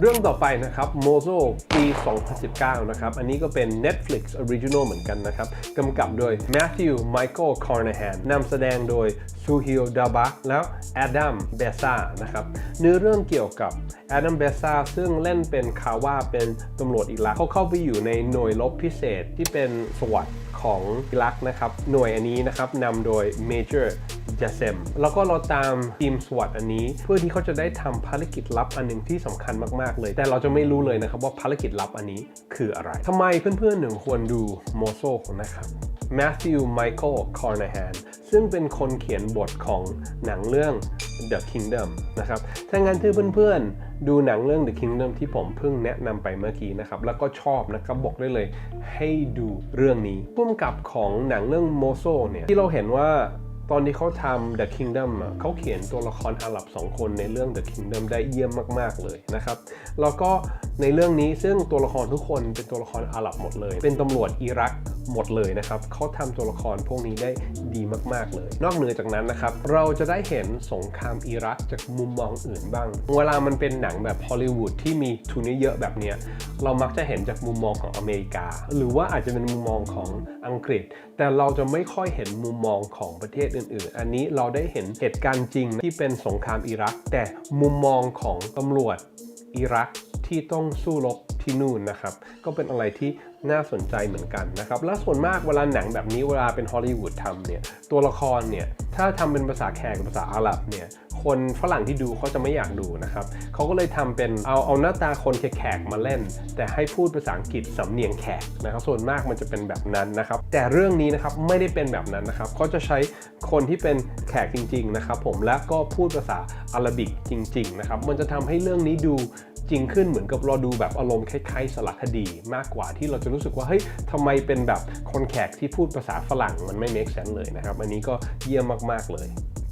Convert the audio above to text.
เรื่องต่อไปนะครับ Mozo ปี 2019 นะครับ อันนี้ก็เป็น Netflix Original เหมือนกันนะครับ กำกับโดย Matthew Michael Carnahan นำแสดงโดย Suhil Dabak แล้ว Adam Bessa นะครับ เนื้อเรื่องเกี่ยวกับ Adam Bessa ซึ่งเล่นเป็นคาว่าเป็นตำรวจอิรักเขาเข้าไปอยู่ในหน่วยรบพิเศษที่เป็นสวัสดของอิรักนะครับ หน่วยอันนี้นะครับนำโดย Major จ s เซมแล้วก็เราตามทีมสวัสดอันนี้ เพื่อที่เขาจะได้ทำภารกิจลับอันหนึ่งที่สำคัญมากๆเลย แต่เราจะไม่รู้เลยนะครับว่าภารกิจลับอันนี้คืออะไรทำไมเพื่อนๆหนึ่งควรดูโมโซนะครับ Matthew Michael Carnahan ซึ่งเป็นคนเขียนบทของหนังเรื่อง The Kingdom นะครับถ้างั้นที่เพื่อนๆ ดูหนังเรื่อง The Kingdom ที่ผมเพิ่งแนะนำไปเมื่อกี้นะครับ แล้วก็ชอบนะครับ บอกได้เลยให้ดูเรื่องนี้พุ่มกับของหนังเรื่องโมโซเนี่ย ที่เราเห็นว่า ตอนที่เขาทำ The Kingdom อะเขาเขียนตัวละครอาหรับ2คนในเรื่อง The Kingdom ได้เยี่ยมมาก ๆ เลยนะครับ แล้วก็ในเรื่องนี้ซึ่งตัวละครทุกคนเป็นตัวละครอาหรับหมดเลย เป็นตำรวจอิรัก หมดเลยนะครับเขาทำตัวละครพวกนี้ได้ดีมาก ๆ เลย นอกเหนือจากนั้นนะครับ เราจะได้เห็นสงครามอิรักจากมุมมองอื่นบ้าง เวลามันเป็นหนังแบบฮอลลีวูดที่มีทุนเยอะแบบเนี้ยเรามักจะเห็นจากมุมมองของอเมริกา หรือว่าอาจจะเป็นมุมมองของอังกฤษ แต่เราจะไม่ค่อยเห็นมุมมองของประเทศอื่น ๆ อันนี้เราได้เห็นเหตุการณ์จริงที่เป็นสงครามอิรัก แต่มุมมองของตำรวจอิรักที่ต้องสู้รบ ที่นู่นนะครับก็เป็นอะไรที่น่าสนใจเหมือนกันนะครับและส่วนมากเวลาหนังแบบนี้เวลาเป็นฮอลลีวูดทำเนี่ยตัวละครเนี่ยถ้าทำเป็นภาษาแขกภาษาอาหรับเนี่ยคนฝรั่งที่ดูเขาจะไม่อยากดูนะครับเขาก็เลยทำเป็นเอาเอาหน้าตาคนแขกมาเล่น แต่ให้พูดภาษาอังกฤษสำเนียงแขกนะครับส่วนมากมันจะเป็นแบบนั้นนะครับแต่เรื่องนี้นะครับไม่ได้เป็นแบบนั้นนะครับเขาจะใช้คนที่เป็นแขกจริงๆนะครับผมและก็พูดภาษาอาหรับิกจริงๆนะครับมันจะทำให้เรื่องนี้ดู จริงขึ้นเหมือนกับเราดูแบบอารมณ์คล้ายๆสารคดีมากกว่าที่เราจะรู้สึกว่าเฮ้ยทำไมเป็นแบบคนแขกที่พูดภาษาฝรั่งมันไม่ make sense เลยนะครับ อันนี้ก็เยี่ยมมากๆเลย